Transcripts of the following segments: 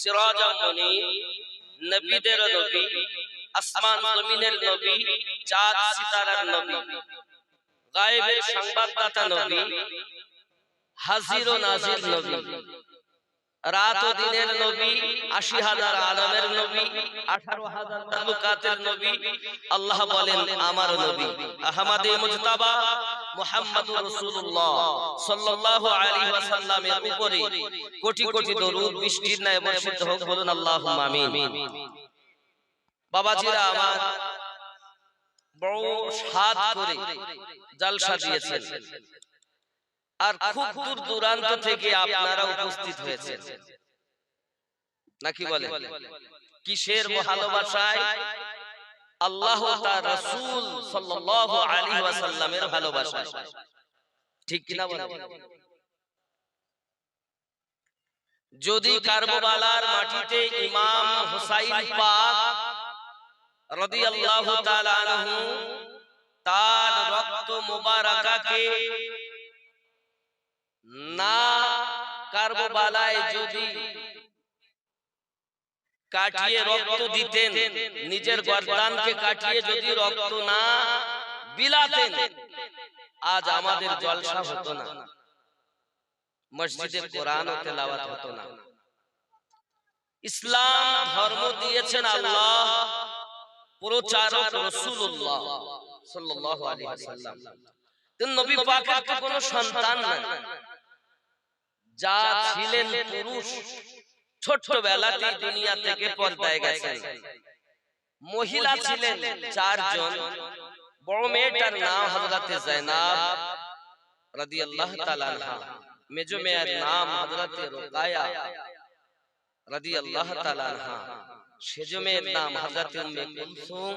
সিরাজাম মুনীর নবীদের নবী, আসমান জমিনের নবী, চাঁদ সিতারার নবী, গায়েবের সংবাদদাতা নবী হাজির ও নাজির নবী। রাত ও দিনের নবী আশি হাজার আলমের নবী আঠারো হাজার তালুকাতের নবী আল্লাহ বলেন আমার নবী আহমদে মুজতাবা মুহাম্মদ রাসূলুল্লাহ সাল্লাল্লাহু আলাইহি ওয়াসাল্লামের উপরে কোটি কোটি দরুদ বৃষ্টির ন্যায় বর্ষিত হোক বলুন আল্লাহুম্মা আমিন। বাবাজিরা আমার বড় সাদ করে জালসা দিয়েছেন। আর খুব দূর দূরান্ত থেকে আপনারা উপস্থিত হয়েছেন। নাকি বলে কিসের ভালোবাসায়? আল্লাহ তার রাসূল সাল্লাল্লাহু আলাইহি ওয়াসাল্লামের ভালোবাসায় ঠিক কিনা বলে যদি কারবালার মাটিতে ইমাম হুসাইন পাক রাদিয়াল্লাহু তাআলা আনহু তার রক্ত মুবারাকাকে না কারবালায় যদি কাটিয়ে রক্ত দিতেন, নিজের গর্দানকে কাটিয়ে যদি রক্ত না বিলাতেন, আজ আমাদের জলসা হতো না। মসজিদে কোরআন ও তেলাওয়াত হতো না। ইসলাম ধর্ম দিয়েছেন আল্লাহ, প্রচারক রাসূলুল্লাহ সাল্লাল্লাহু আলাইহি ওয়াসাল্লাম। নবী পাকের তো কোনো সন্তান নাই। যা ছিলেন পুরুষ ছোট্টবেলাতে দুনিয়া থেকে পর্দায় গেছেন মহিলা ছিলেন চারজন। বড় মেয়েটার নাম হযরতে জায়নাব রাদিয়াল্লাহু তাআলা আনহা। মেজো মেয়ের নাম হযরতে রুকায়া রাদিয়াল্লাহু তাআলা আনহা। সেজো মেয়ের নাম হযরতে উম্মে কুলসুম।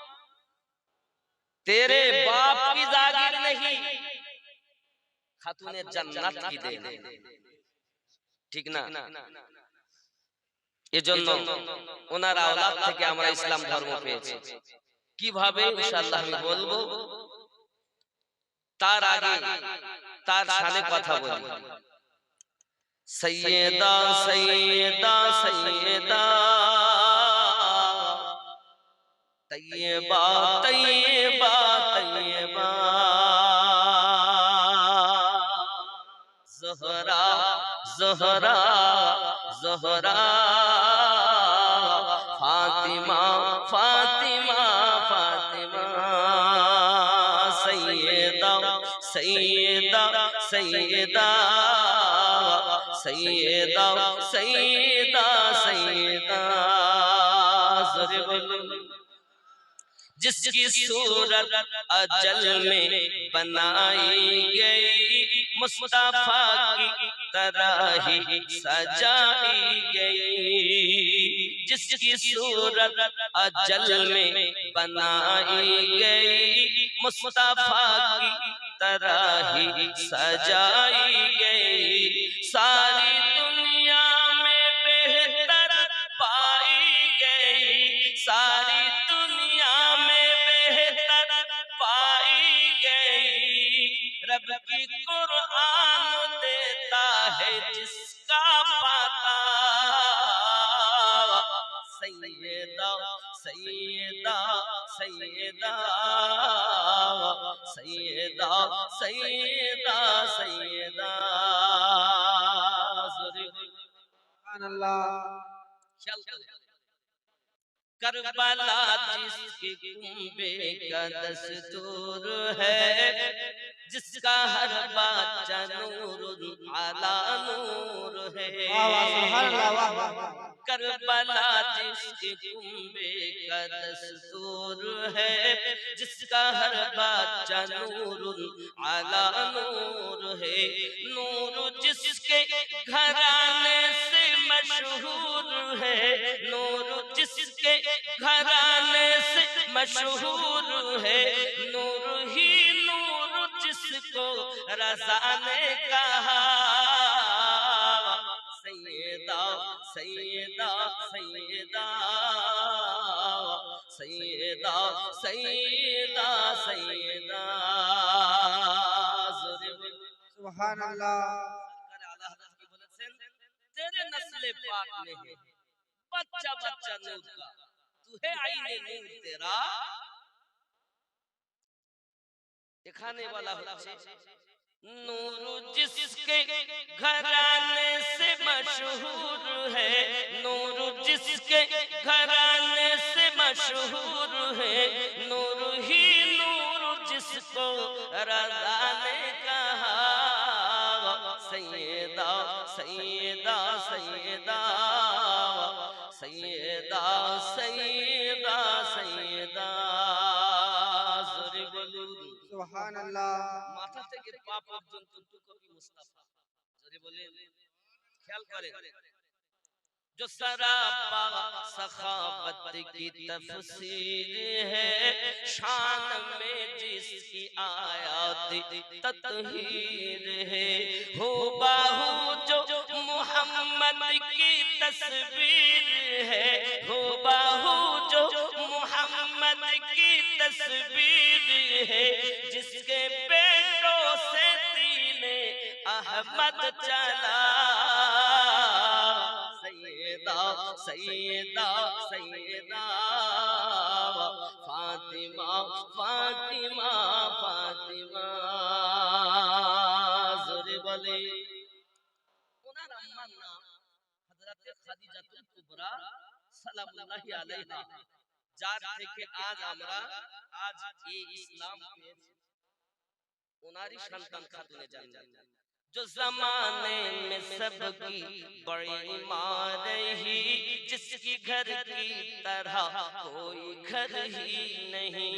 तेरे बाप की जागीर नहीं खातूने जन्नत की देन है। ঠিক না এজন্য ওনার আওলাদ থেকে আমরা ইসলাম ধর্ম পেয়েছি কিভাবে ইনশাআল্লাহ আমি বলবো তার আগে তার সামনে কথা বলি সৈয়দা সৈয়দা সৈয়দা তৈয়বা তৈয়বা তৈয়বা জহরা জহরা জহরা ফাতিমা ফাতিমা ফাতিমা সৈয়দা সৈয়দা সৈয়দা সৈয়দা সৈয়দা সৈয়দা জোরে বলুন جس کی صورت اجل میں بنائی گئی، مصطفیٰ کی طرح ہی سجائی گئی۔ جس کی صورت اجل میں بنائی گئی، مصطفیٰ کی طرح ہی سجائی گئی۔ ساری دنیا رب کی قرآن دیتا ہے جس کا پاتا۔ سیدہ سیدہ سیدہ سیدہ سیدہ سیدہ۔ سبحان اللہ۔ کربلا جس کے کنبے کا دستور ہے جس کا ہر بات نور علا نور ہے۔ کربلا جس کے کنبے کا دستور ہے جس کا ہر بات نور علا نور ہے۔ نور جس کے گھرانے سے مشہور ہے۔ نور جس کے گھرانے سے مشہور ہے۔ نور ہی کو رضا نے کہا۔ سیدہ سیدہ سیدہ سیدہ سیدہ سیدہ۔ سبحان اللہ۔ تیرے نسل پاک میں ہے بچہ بچہ نور کا تو ہے آئینے نور تیرا۔ دکھانے والا ہو جی۔ نور جس کے گھرانے سے مشہور ہے۔ نور جس کے گھرانے سے مشہور ہے۔ نور ہی نور جس کو رضا نے کہا سیدہ سیدہ سیدہ سیدہ سیدہ সুবহানাল্লাহ মাথা থেকে পা جو سراپا سخاوت کی تفسیر ہے، شان میں جس کی آیات تطہیر ہے ہو باہو جو محمد کی تصویر ہے ہو باہو جو تصویر ہے، جس کے پیٹوں سے دین احمد چلا۔ سیدہ سیدہ سیدہ، فاطمہ فاطمہ فاطمہ ضرب خدیجہ سلام اللہ যার থেকে আজ আমরা আজ এই ইসলাম পেয়েছি ওনারই সন্তান খাতুনে জান্নাত جو زمانے میں سب کی بڑی ماں رہی، جس کی گھر کی طرح کوئی گھر ہی نہیں۔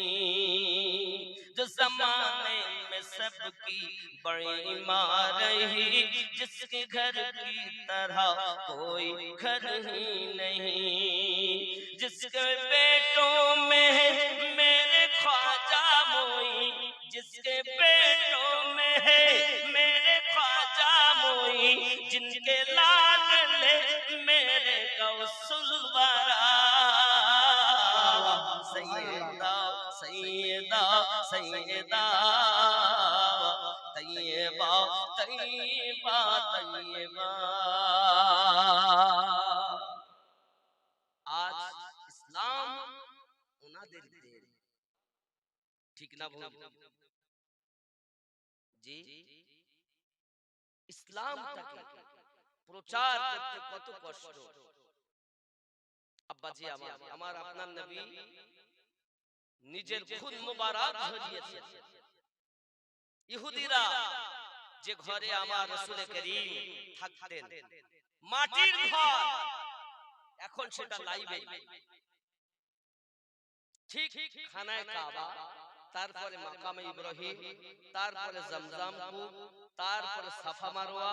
جو زمانے میں سب کی بڑی ماں رہی، جس کی گھر کی طرح کوئی گھر ہی نہیں۔ جس کے بیٹوں میں میرے خواجہ موئی۔ جس کے بیٹوں میں ہے جن کے لاڈلے میرے گوسلوارا سیدہ سیدہ سیدہ۔ طیبہ طیبہ طیبہ۔ آج اسلام دیر دیر ٹھیک نہ جی؟ اسلام تک প্রচার করতে কত কষ্ট। আব্বাজি আমার আমার আপনার নবী নিজের খুদ মুবারক ঝরিয়েছেন ইহুদিরা যে ঘরে আমার রসুল করিম থাকতেন মাটির ঘর। এখন সেটা লাইবে ঠিক খানায় কাবা তারপরে মাকামে ইব্রাহিম তারপরে জমজম কূপ তারপরে সাফা মারোয়া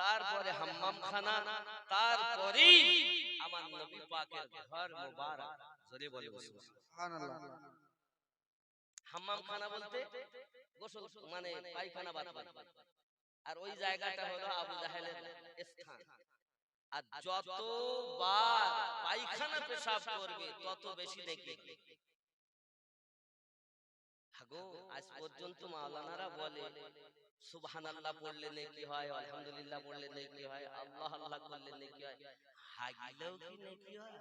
তারপরে হাম্মাম খানা তারপরে আমার নবী পাকের ঘর মুবারক। সুবহানাল্লাহ। হাম্মাম খানা বলতে গোসল মানে, মানে পায়খানা আর ওই জায়গাটা হলো আবু জাহেলের স্থান। আর পায়খানা পেশাব করবে তত বেশি নেকি আগো আজ পর্যন্ত মাওলানারা বলে সুবহান আল্লাহ নেকি হয়, আলহামদুলিল্লাহ নেকি হয়, আল্লাহ আল্লাহ নেকি হয়, হাগলেও কি নেকি হয়?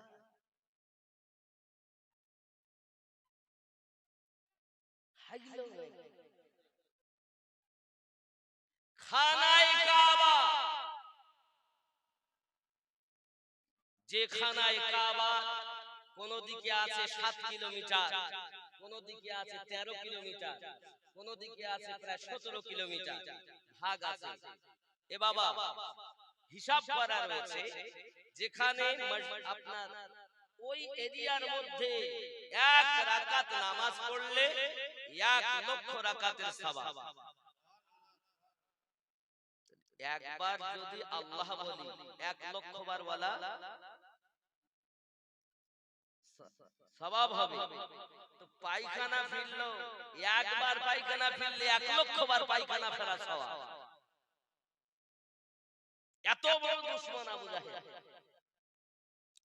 হাগলেও কাবা। যে খানায় কাবা, কোন দিকে আছে সাত কিলোমিটার, কোন দিকে আছে তেরো কিলোমিটার। কোন দিকে আছে প্রায় সতেরো কিলোমিটার। ভাগ আছে। এ বাবা হিসাব করা রয়েছে যেখানে আপনার ওই এরিয়ার মধ্যে এক রাকাত নামাজ পড়লে এক লক্ষ রাকাতের সওয়াব। একবার যদি আল্লাহ বলি এক লক্ষ বার বলা সবাব হবে। পায়খানা ফিরলো। একবার পায়খানা ফিরলে এক লক্ষ বার পায়খানা ফেরা সওয়াব। এত বড় দুশ্মন আবু জাহেল।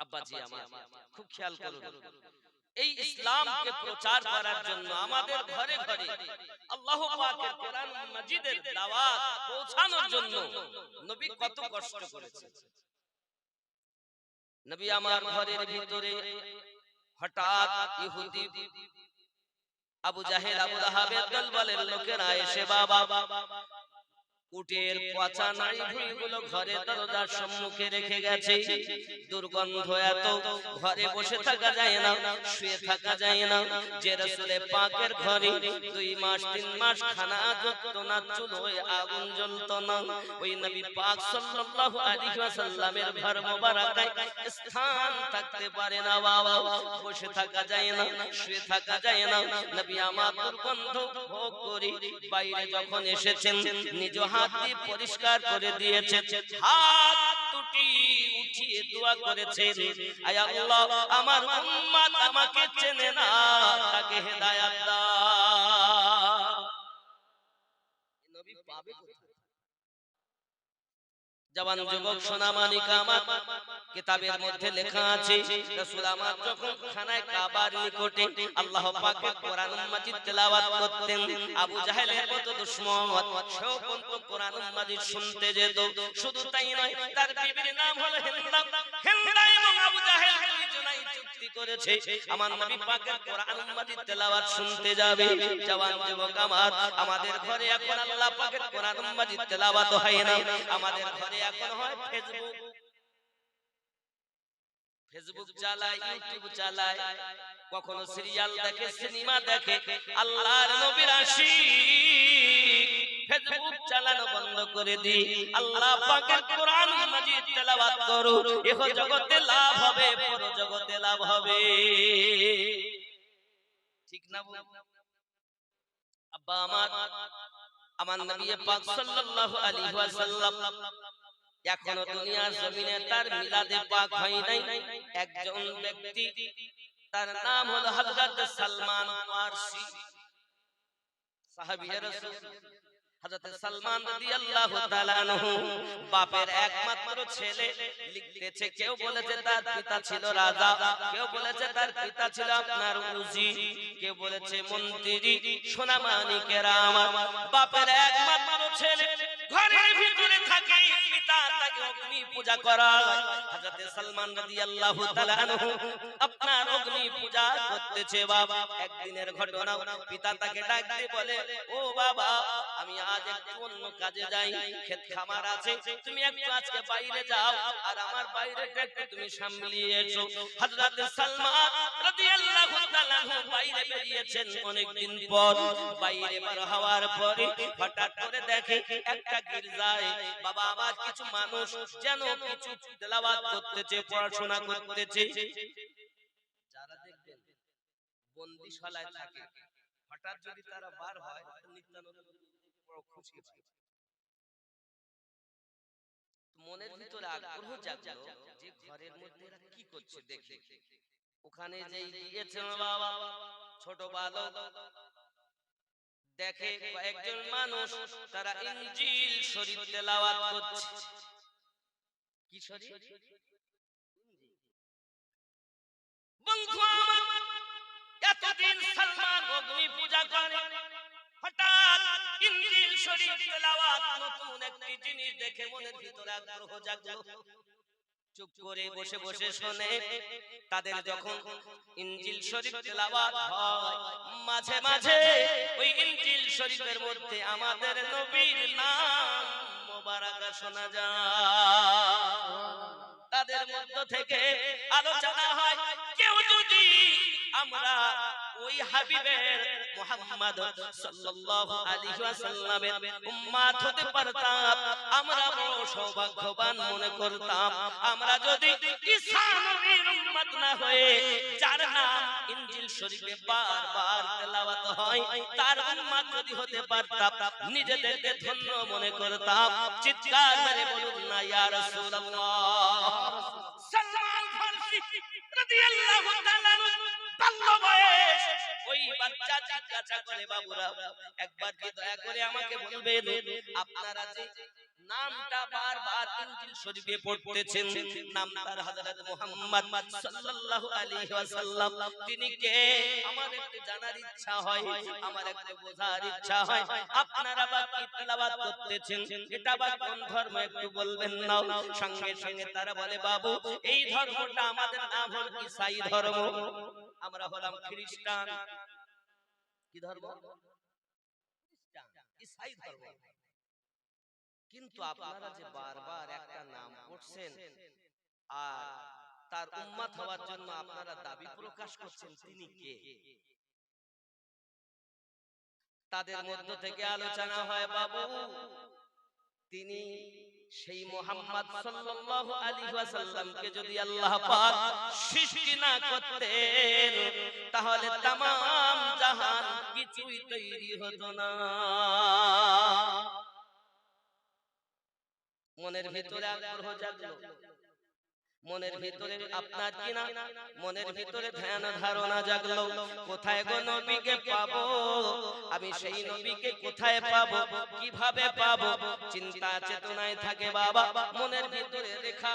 আব্বাজি আমার খুব খেয়াল করুন এই ইসলামকে প্রচার করার জন্য আমাদের ঘরে ঘরে আল্লাহ পাকের কোরআন মাজিদের দাওয়াত পৌঁছানোর জন্য নবী কত কষ্ট করেছে। নবী আমার ঘরের ভিতরে হঠাৎ ইহুদি আবু জাহেল আবু লাহাবের দলবলের লোকেরা এসে বাবা উটের পচা নাড়ি ভুঁড়িগুলো ঘরে দরজার সম্মুখে রেখে গেছে। দুর্গন্ধ এত ঘরে বসে থাকা যায় না শুয়ে থাকা যায় না। যে রসুলে পাকের ঘরে দুই মাস তিন মাস খানা জত না চুলোয় আগুন জ্বলত না। ওই নবী পাক সাল্লাল্লাহু আলাইহি ওয়াসাল্লামের ঘর মোবারকায় স্থান থাকতে পারে না। বাবা বসে থাকা যায় না শুয়ে থাকা যায় না। নবী আমার দুর্গন্ধ ভোগ করে বাইরে যখন এসেছেন নিজ হাত পরিষ্কার করে দিয়েছে হাত দুটি উঠিয়ে দোয়া করেছে আয় আল্লাহ, আমার উম্মত আমাকে চেনে না, তাকে হেদায়াত জওয়ান যুবক সোনা মানিকা আমার কিতাবের মধ্যে লেখা আছে রাসূল আমার যখন খানায় কাবার নিকটে আল্লাহ পাকের কোরআন মাজিদ তেলাওয়াত করতেন। আবু জাহেলের মতো দুশমন সেও কিন্তু কোরআন মাজিদ শুনতে যেত। শুধু তাই নয় তার বিবির নাম হলো হিন্দা হিন্দা এবং আবু জাহেল। করেছে। আমার নবী পাকের কোরআন মাজিদ তেলাওয়াত শুনতে যাবে। জওয়ান যুবক আমার, আমাদের ঘরে এখন আল্লাহ পাকের কোরআন মাজিদ তেলাওয়াত হয় না। আমাদের ঘরে এখন হয় ফেসবুক। ফেসবুক চালায়, ইউটিউব চালায়। কখনো সিরিয়াল দেখে, সিনেমা দেখে। আল্লাহর নবীর আশিক। ফেসবুক চালানো বন্ধ করে দি আল্লাহ পাকের কোরআন মাজিদ তেলাওয়াত করো। এহ জগতে লাভ হবে পর জগতে লাভ হবে। ঠিক না আব্বা আমার আমার নবী পাক সাল্লাল্লাহু আলাইহি ওয়াসাল্লাম এখনও দুনিয়ার জমিনে তার মিলাদে পাক হয় নাই। একজন ব্যক্তি তার নাম হলো হযরত সালমান ফারসি সাহাবী রাসূল। হযরত সালমান রাদিয়াল্লাহু তাআলা আনহু বাপের একমাত্র ছেলে লিখতেছে কেউ বলেছে তার পিতা ছিল রাজা কেউ বলেছে তার পিতা ছিল আপনার উজি কেউ বলেছে মন্ত্রী সোনা মানিকেরা আমার বাপের একমাত্র ছেলে ঘরের ভিতরে থাকে পিতা তাকে অগ্নি পূজা করায়। হযরত সালমান রাদিয়াল্লাহু তাআলা আনহু আপনার অগ্নি পূজা করতেছে বাবা একদিনের ঘটনা পিতা তাকে ডাক দিয়ে বলে ও বাবা আমি আজ একটু অন্য কাজে যাই, ক্ষেত খামার আছে, তুমি একটু আজকে বাইরে যাও, আর আমার বাইরেটা একটু তুমি সামলিয়ে হযরত সালমান রাদিয়াল্লাহু তাআলা বাইরে বেরিয়েছেন অনেক দিন পর। বাইরে বার হওয়ার পরে হঠাৎ করে দেখে একটা গির্জায় বাবা আবার কিছু মানুষ যেন কিছু করতেছে, পড়াশোনা করতেছে। বন্দিশালায় থাকে, হঠাৎ যদি তারা বার হয় বড় মনের ভিতরে আগ্রহ জাগলো যে ঘরের মধ্যে এরা কি করছে দেখে। ওখানে যেই গিয়েছেন বাবা ছোট বালক। দেখে কয়েকজন মানুষ তারা ইনজিল শরীফ তেলাওয়াত করছে। কি শরীফ বন্ধু আমার এতদিন সালমান অগ্নি পূজা করে হঠাৎ ইনজিল শরীফ তেলাওয়াত নতুন একটি জিনিস দেখে মনের ভিতরে আগ্রহ জাগলো। চুপ করে বসে বসে শুনে, তাদের যখন ইনজিল শরীফ তেলাওয়াত হয়, মাঝে মাঝে ওই ইনজিল শরীফের মধ্যে আমাদের নবীর নাম মোবারক শোনা যায়। তাদের মধ্য থেকে আলোচনা হয় আমরা ওই হাবিবের সাল্লাল্লাহু আলাইহি ওয়াসাল্লামের উম্মত হতে পারতাম। আমরা বড় সৌভাগ্যবান মনে করতাম। আমরা যদি ঈসা নবীর উম্মত না হয়ে যার নাম ইনজিল শরীফে বারবার তেলাওয়াত হয়, তার উম্মত যদি হতে পারতাম, নিজেদেরকে ধন্য মনে করতাম। চিৎকার মেরে বলুন না, ইয়া রাসূলুল্লাহ। রাদিয়াল্লাহু তাআলা তিনি কে? আমার একটু জানার ইচ্ছা হয়, আমার একটু বোঝার ইচ্ছা হয়। আপনারা করতেছেন? এটা বা কোন ধর্ম? একটু বলবেন না সঙ্গে সঙ্গে তারা বলে, বাবু, এই ধর্মটা আমাদের নাম হল ঈসাই ধর্ম। আমরা হলাম খ্রিস্টান। কি ধর্ম? ঈসাই ধর্ম। কিন্তু আপনারা যে বারবার একটা নাম পড়ছেন আর তার উম্মত হওয়ার জন্য আপনারা দাবি প্রকাশ করছেন, তিনি কে? তাদের মধ্য থেকে আলোচনা হয়, বাবু, তিনি সেই মোহাম্মদ সাল্লাল্লাহু আলাইহি ওয়াসাল্লামকে যদি আল্লাহ পাক সৃষ্টি না করতেন তাহলে तमाम জাহান কিছুই তৈরি হতো না মনের ভিতরে আগ্রহ জাগলো মনের ভিতরে আপনার কিনা? মনের ভিতরে ধ্যান ধারণা জাগলো। কোথায় গো নবীকে পাবো? আমি সেই নবীকে কোথায় পাবো? কীভাবে পাবো? চিন্তা চেতনায় থাকে বাবা। মনের ভিতরে রেখা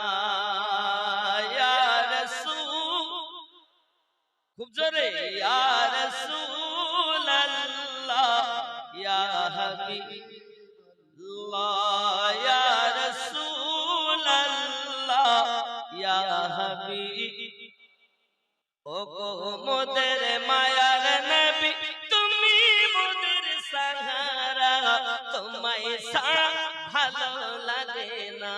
জোরে ইয়া রাসূল আল্লাহ ইয়া হাবিবাল্লাহ ইয়া রাসূল আল্লাহ ইয়া হাবিব ও গো মোদের মায়ার নবী, তুমি মোদের সাহারা, তোমায় সারা ভালো লাগে না।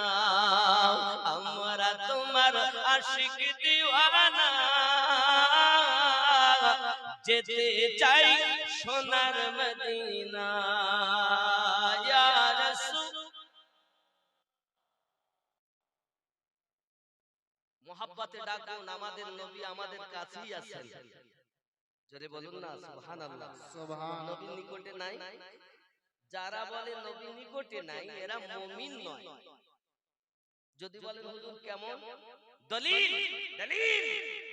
আমরা তোমার আশিক যেতে চাই সোনার মদিনা। মোহাব্বতে ডাকুন আমাদের নবী আমাদের কাছেই আছেন। জোরে বলুন না সুবহানাল্লাহ। নবীর নিকটে নাই? যারা বলে নবী নিকটে নাই এরা মুমিন নয়। যদি বলেন হুজুর কেমন? দলিল। দলিল।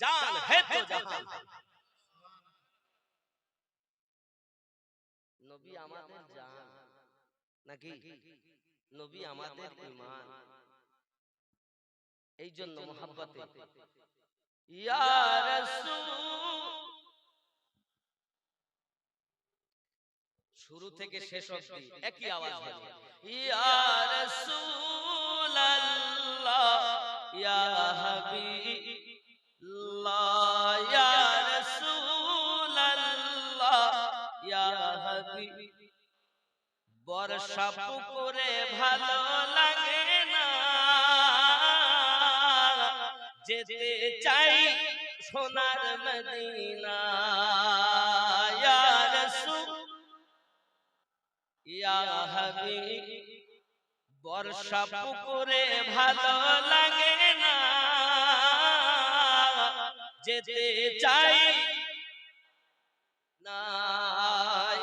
जान है तो जहां নবী আমাদের জান নাকি নবী আমাদের ঈমান এই জন্য মোহাব্বতে ইয়া রাসূল শুরু থেকে শেষ অবধি একই আওয়াজ হবে ইয়া রাসূলুল্লাহ ইয়া বর্ষা পুকুরে ভালো লাগে না। যেতে চাই সোনার মদিনা। ইয়া বর্ষা পুকুরে ভালো লাগে যেতে চাই না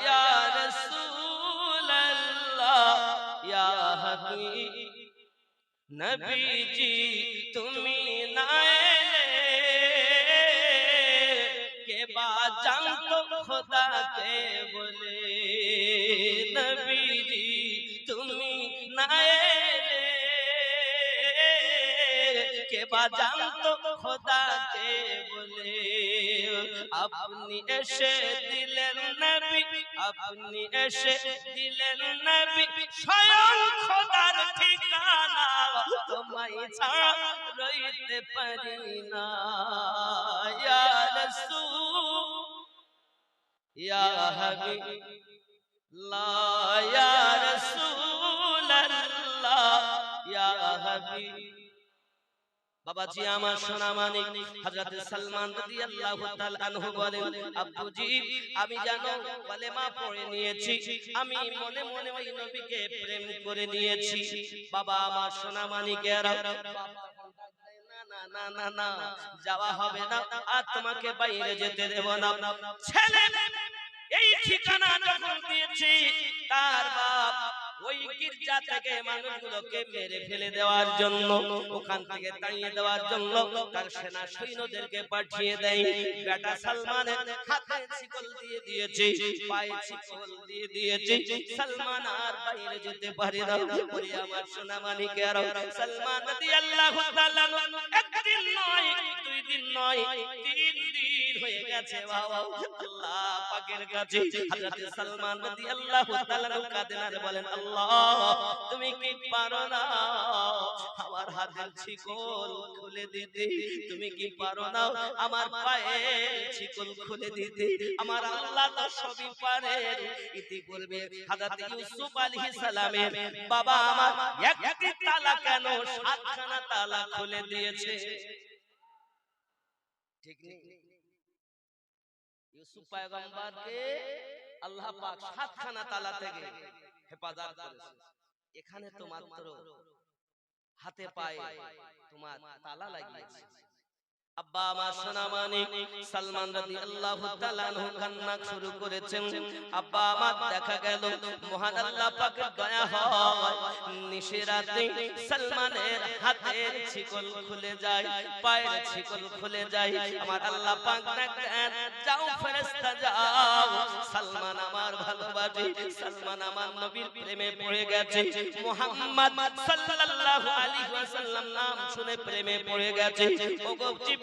ইয়া রাসূলুল্লাহ ইয়া হাবিব নবীজি তুমি না কে বা জানতো খোদাকে বলে নবীজি। কে বা জানতো খোদাকে বলে, আপনি এসে দিলেন নবী, আপনি এসে দিলেন নবী, স্বয়ং খোদার ঠিকানা তোমায় ছাড়া রইতে পারি না। ইয়া রাসূল, ইয়া হাবিব লা ইয়া রাসূলুল্লাহ, ইয়া হাবিব। বাবাজি আমার সোনা মানিক হযরত সালমান রাদিয়াল্লাহু তাআলা আনহু বলেন, আব্বুজি, আমি জানো, কালেমা পড়ে নিয়েছি, আমি মনে মনে ওই নবীকে প্রেম করে নিয়েছি। বাবা আমার সোনা মানিকেরা না না না না না, যাওয়া হবে না, আর তোমাকে বাইরে যেতে দেব না। ছেলে এই ঠিকানা যখন দিয়েছি তার বাপ ওই গির্জা থেকে মানুষগুলোকে মেরে ফেলে দেওয়ার জন্য ওখান থেকে তাড়িয়ে দেওয়ার জন্য তার সেনা সৈন্যদেরকে পাঠিয়ে দেয়। বেটা সালমানের হাতে শিকল দিয়ে দিয়েছে পায়ে শিকল দিয়ে দিয়েছে। সালমান আর বাইরে যেতে পারে না। ওরে আমার সোনা মানিকের সালমান রাদিয়াল্লাহু তাআলা একদিন নয় দুই দিন নয় তিন দিন হয়ে গেছে বাবা। আল্লাহ পাকের কাছে হযরত সালমান রাদিয়াল্লাহু তাআলা কাঁদেন বলেন আল্লাহ তুমি কি পারো না? আমার হাতের শিকল খুলে দিতে। তুমি কি পারো না? আমার পায়ের শিকল খুলে দিতে। আমার আল্লাহ তো সবই পারে। ইতিপূর্বে হযরত ইউসুফ আলাইহিস সালামের বাবা আমার একটি তালা কেন সাতখানা তালা খুলে দিয়েছে? ঠিক নেই। ইউসুফ পয়গম্বরকে আল্লাহ পাক সাতখানা তালা থেকে হেফাজত করেছে। এখানে তো মাত্র হাতে পায়ে তোমার তালা লাগিয়েছে। আব্বা, আমার সোনা মানিক সালমান রাদিয়াল্লাহু তাআলা আনহু কান্না শুরু করেছেন। আব্বা, আমার দেখা গেল, মহান আল্লাহ পাকের দয়া হয়। নিশিরাতে সালমানের হাতের শিকল খুলে যায়, পায়ের শিকল খুলে যায়। আমার আল্লাহ পাক ডাকেন যাও ফেরেশতা, যাও। সালমান আমার ভালোবাসে, সালমান আমার নবীর প্রেমে পড়ে গেছে। মুহাম্মদ সাল্লাল্লাহু আলাইহি ওয়াসাল্লাম নাম শুনে প্রেমে পড়ে গেছে। ওগো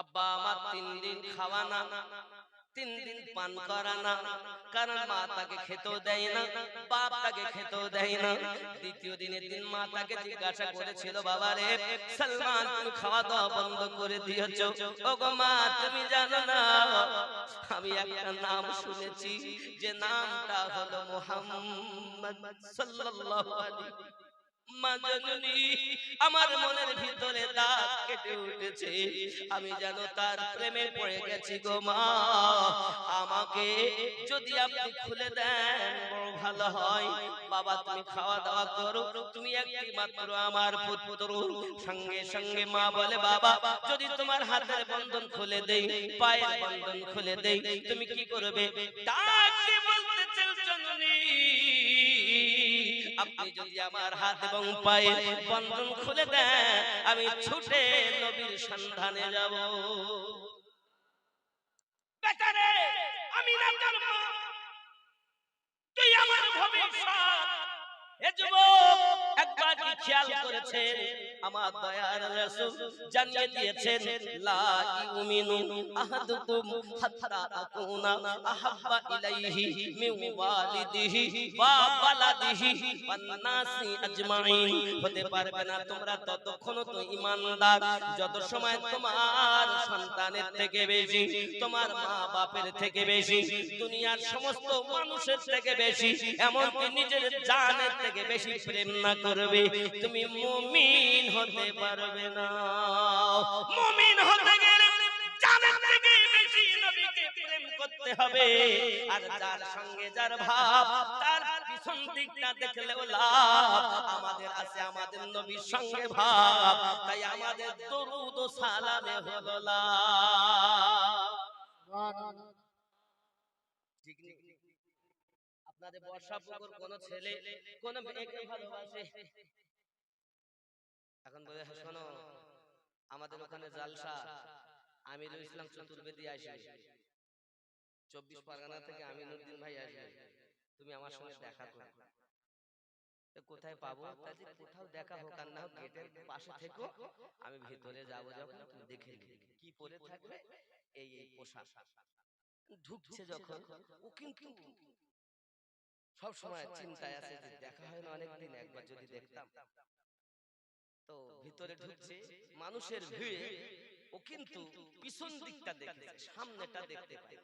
আব্বা, আমার তিন দিন খাওয়া না তিন দিন পান করা না কারণ মা তাকে খেতেও দেয় না, বাপ তাকে খেতেও দেয় না। দ্বিতীয় দিনের দিন মা তাকে জিজ্ঞাসা করেছিল, বাবা রে, সালমান, তুমি খাওয়া দাওয়া বন্ধ করে দিয়েছ? ও গো মা, তুমি জানো না, আমি একটা নাম শুনেছি, যে নামটা হলো মুহাম্মদ সাল্লাল্লাহু আলাইহি আমার মনের ভিতরে দাগ কেটে উঠেছে। আমি যেন তার প্রেমে পড়ে গেছি গো মা। আমাকে যদি আপনি খুলে দেন, বড় ভালো হয়। বাবা, তুমি খাওয়া দাওয়া করো। তুমি একটি মাত্র আমার পুত্র। সঙ্গে সঙ্গে মা বলে, বাবা, যদি তোমার হাতের বন্ধন খুলে দেই, পায়ের বন্ধন খুলে দেই, তুমি কি করবে? ডাক আপনি যদি আমার হাত এবং পায়ে বন্ধন খুলে দেন, আমি ছুটে নবীর সন্ধানে যাব। বেচারে, আমি না তুই আমার ভবিষ্যৎ এ যুবক একবার কি খেয়াল করেছেন? আমার দয়ার রাসূল জানিয়ে দিয়েছেন লা ইউমিনু আহাদুকুম হাত্তা আকুনা আহাব্বা ইলাইহি মিন ওয়ালিদিহি ওয়া ওয়ালাদিহি ওয়ান নাসি আজমাইন। হতে পারবে না তোমরা ততক্ষণ তো ঈমানদার যত সময় তোমার সন্তানের থেকে বেশি তোমার মা বাপের থেকে বেশি দুনিয়ার সমস্ত মানুষের থেকে বেশি এমনকি নিজের জানের থেকে বেশি প্রেম না করবে তুমি মুমিন হতে পারবে না। মুমিন হতে গেলে জানের থেকে বেশি নবীকে প্রেম করতে হবে আর যার সঙ্গে যার ভাব তার পিছন দিকটা দেখলেও লাভ। আমাদের আছে আমাদের নবীর সঙ্গে ভাব তাই আমাদের দরুদ ও সালামে হলো লাভ। ঠিক নেই আপনাদের বর্ষা পুকুর কোন ছেলে কোন এখন বলে "হ্যাঁ, শোনো আমাদের ওখানে জালসা। আমিরুল ইসলাম চতুর্বেদী আসবে। চব্বিশ পরগনা থেকে আমিনুদ্দিন ভাই আসবে। তুমি আমার সঙ্গে দেখা করো। কোথায় পাবো? কোথাও দেখা হোক আর না হোক গেটের পাশে থেকো। আমি ভেতরে যাব যখন তুমি দেখে কি পরে থাকবে? এই এই পোশাক। ঢুকছে যখন ও কিন্তু সব সময় চিন্তায় আছে যে দেখা হয় না অনেকদিন একবার যদি দেখতাম। তো ভিতরে ঢুকছে মানুষের ভিড়ে ও কিন্তু পিছন দিকটা দেখতে সামনেটা দেখতে পায়